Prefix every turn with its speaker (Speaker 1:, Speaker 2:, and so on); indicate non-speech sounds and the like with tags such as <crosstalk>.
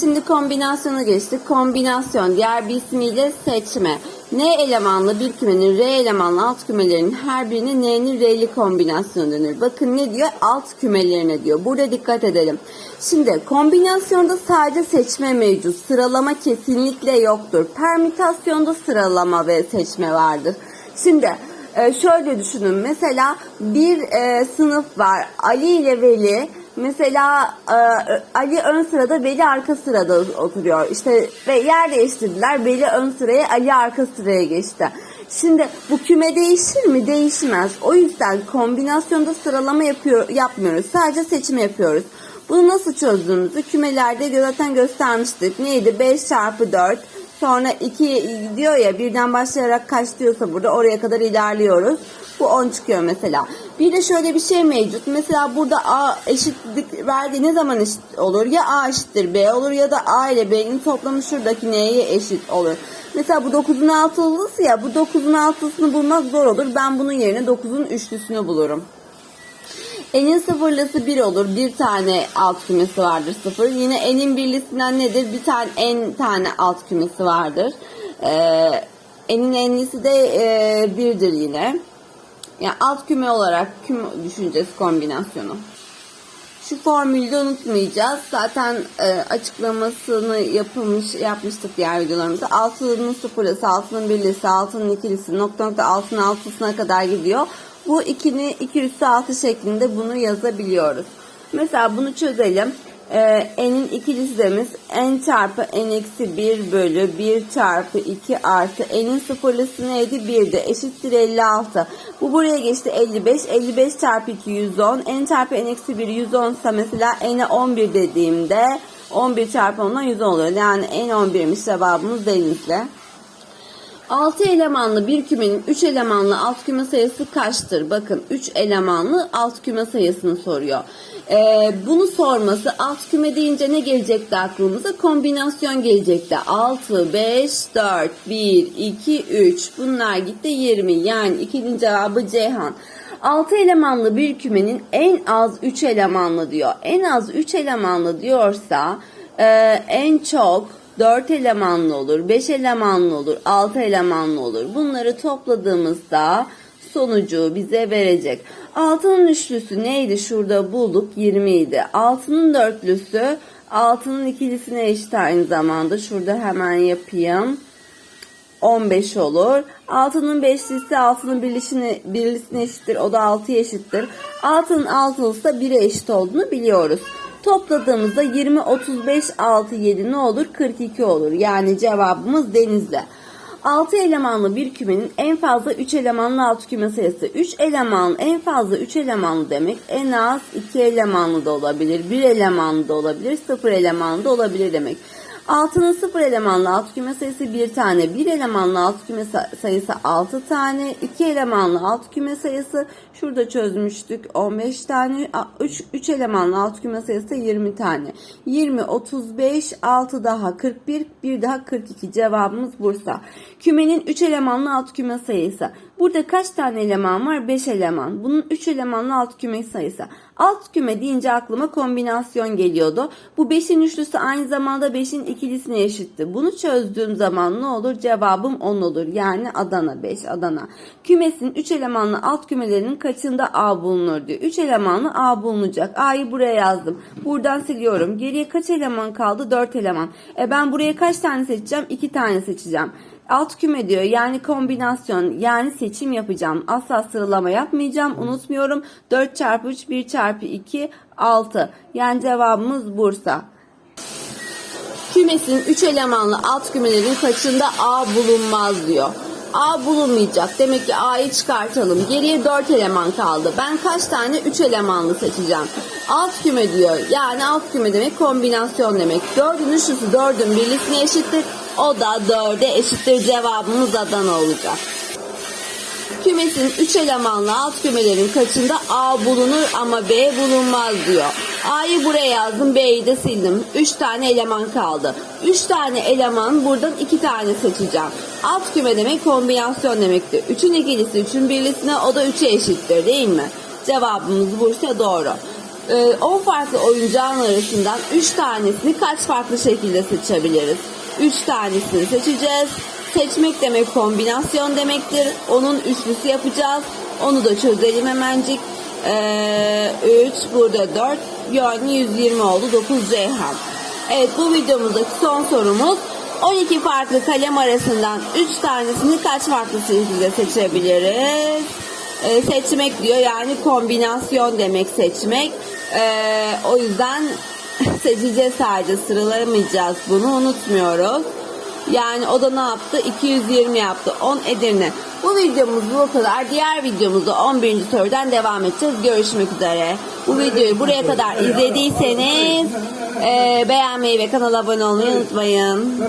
Speaker 1: şimdi kombinasyona geçtik. Kombinasyon diğer bir ismiyle seçme. N elemanlı bir kümenin R elemanlı alt kümelerinin her birine N'nin R'li kombinasyonu denir. Bakın ne diyor? Alt kümelerine diyor. Burada dikkat edelim. Şimdi kombinasyonda sadece seçme mevcut. Sıralama kesinlikle yoktur. Permütasyonda sıralama ve seçme vardır. Şimdi e, şöyle düşünün. Mesela bir e, sınıf var. Ali ile Veli Mesela e, Ali ön sırada, Veli arka sırada oturuyor. İşte ve yer değiştirdiler. Veli ön sıraya, Ali arka sıraya geçti. Şimdi bu küme değişir mi? Değişmez. O yüzden kombinasyonda sıralama yapıyor, yapmıyoruz. Sadece seçim yapıyoruz. Bunu nasıl çözdüğümüzü kümelerde zaten göstermiştik. Neydi? 5 çarpı 4. Sonra 2 diyor ya birden başlayarak kaç diyorsa burada oraya kadar ilerliyoruz. Bu 10 çıkıyor mesela. Bir de şöyle bir şey mevcut. Mesela burada A eşitlik verdiği ne zaman eşit olur? Ya A eşittir B olur ya da A ile B'nin toplamı şuradaki N'ye eşit olur. Mesela bu 9'un altılısı ya bu 9'un altısını bulmak zor olur. Ben bunun yerine 9'un üçlüsünü bulurum. N'in sıfırlısı 1 olur. Bir tane alt kümesi vardır sıfır. Yine N'in birlisinden nedir? Bir tane N tane alt kümesi vardır. Ee, N'in N'lisi de e, 1'dir yine. Yani alt küme olarak küme düşüneceğiz kombinasyonu. Şu formülü de unutmayacağız. Zaten e, açıklamasını yapılmış yapmıştık diğer videolarımızda. Altının sıfırlısı, altının birlisi, altının ikilisi, nokta nokta altının altısına kadar gidiyor. Bu 2'ni 2 üstü 6 şeklinde bunu yazabiliyoruz. Mesela bunu çözelim. Ee, n'in ikilisimiz n çarpı n eksi 1 bölü 1 çarpı 2 artı n'in sıfırlısı neydi? 1'di. Eşittir 56. Bu buraya geçti 55. 55 çarpı 2 110. n çarpı n eksi 1 110 ise mesela n'e 11 dediğimde 11 çarpı 10'dan 110 oluyor. Yani n 11'miş cevabımız denizli. 6 elemanlı bir kümenin 3 elemanlı alt küme sayısı kaçtır? Bakın 3 elemanlı alt küme sayısını soruyor. Ee, bunu sorması alt küme deyince ne gelecekti aklımıza? Kombinasyon gelecekti. 6, 5, 4, 1, 2, 3 bunlar gitti 20 yani ikinin cevabı Ceyhan. 6 elemanlı bir kümenin en az 3 elemanlı diyor. En az 3 elemanlı diyorsa e, en çok 4 elemanlı olur, 5 elemanlı olur, 6 elemanlı olur. Bunları topladığımızda sonucu bize verecek. 6'nın üçlüsü neydi? Şurada bulduk 20 idi. 6'nın dörtlüsü 6'nın ikilisine eşit aynı zamanda. Şurada hemen yapayım. 15 olur. 6'nın beşlisi 6'nın birlisine, birlisine eşittir. O da 6'ya eşittir. 6'nın altılısı da 1'e eşit olduğunu biliyoruz. Topladığımızda 20, 35, 6, 7 ne olur? 42 olur. Yani cevabımız denizli. 6 elemanlı bir kümenin en fazla 3 elemanlı alt küme sayısı. 3 elemanlı en fazla 3 elemanlı demek en az 2 elemanlı da olabilir, 1 elemanlı da olabilir, 0 elemanlı da olabilir demek. 6'nın 0 elemanlı alt küme sayısı 1 tane, 1 elemanlı alt küme sayısı 6 tane, 2 elemanlı alt küme sayısı şurada çözmüştük 15 tane, 3, 3 elemanlı alt küme sayısı 20 tane. 20, 35, 6 daha 41, 1 daha 42 cevabımız Bursa. Kümenin 3 elemanlı alt küme sayısı. Burada kaç tane eleman var? 5 eleman. Bunun 3 elemanlı alt küme sayısı. Alt küme deyince aklıma kombinasyon geliyordu. Bu 5'in üçlüsü aynı zamanda 5'in ikilisine eşitti. Bunu çözdüğüm zaman ne olur? Cevabım 10 olur. Yani Adana 5 Adana. Kümesin 3 elemanlı alt kümelerinin kaçında A bulunur diyor. 3 elemanlı A bulunacak. A'yı buraya yazdım. Buradan siliyorum. Geriye kaç eleman kaldı? 4 eleman. E ben buraya kaç tane seçeceğim? 2 tane seçeceğim. Alt küme diyor yani kombinasyon yani seçim yapacağım. Asla sıralama yapmayacağım. Unutmuyorum. 4 çarpı 3 1 çarpı 2 6. Yani cevabımız Bursa. Kümesin 3 elemanlı alt kümelerin kaçında A bulunmaz diyor. A bulunmayacak. Demek ki A'yı çıkartalım. Geriye 4 eleman kaldı. Ben kaç tane 3 elemanlı seçeceğim. Alt küme diyor. Yani alt küme demek kombinasyon demek. 4'ün üçlüsü 4'ün birlisine eşittir. O da 4'e eşittir. Cevabımız Adana olacak. Kümesin 3 elemanlı alt kümelerin kaçında A bulunur ama B bulunmaz diyor. A'yı buraya yazdım, B'yi de sildim. 3 tane eleman kaldı. 3 tane eleman buradan 2 tane seçeceğim. Alt küme demek kombinasyon demektir. 3'ün ikilisi 3'ün birlisine o da 3'e eşittir değil mi? Cevabımız Bursa doğru. Ee, 10 farklı oyuncağın arasından 3 tanesini kaç farklı şekilde seçebiliriz? 3 tanesini seçeceğiz. Seçmek demek kombinasyon demektir. Onun üçlüsü yapacağız. Onu da çözelim hemencik. Ee, 3 burada 4 yani 120 oldu 9 Ceyhan. Evet bu videomuzdaki son sorumuz 12 farklı kalem arasından 3 tanesini kaç farklı şekilde seçebiliriz? Ee, seçmek diyor yani kombinasyon demek seçmek. Ee, o yüzden <laughs> seçeceğiz sadece sıralamayacağız bunu unutmuyoruz. Yani o da ne yaptı? 220 yaptı. 10 Edirne. Bu videomuz bu kadar. Diğer videomuzda 11. sorudan devam edeceğiz. Görüşmek üzere. Bu videoyu buraya kadar izlediyseniz e, beğenmeyi ve kanala abone olmayı unutmayın.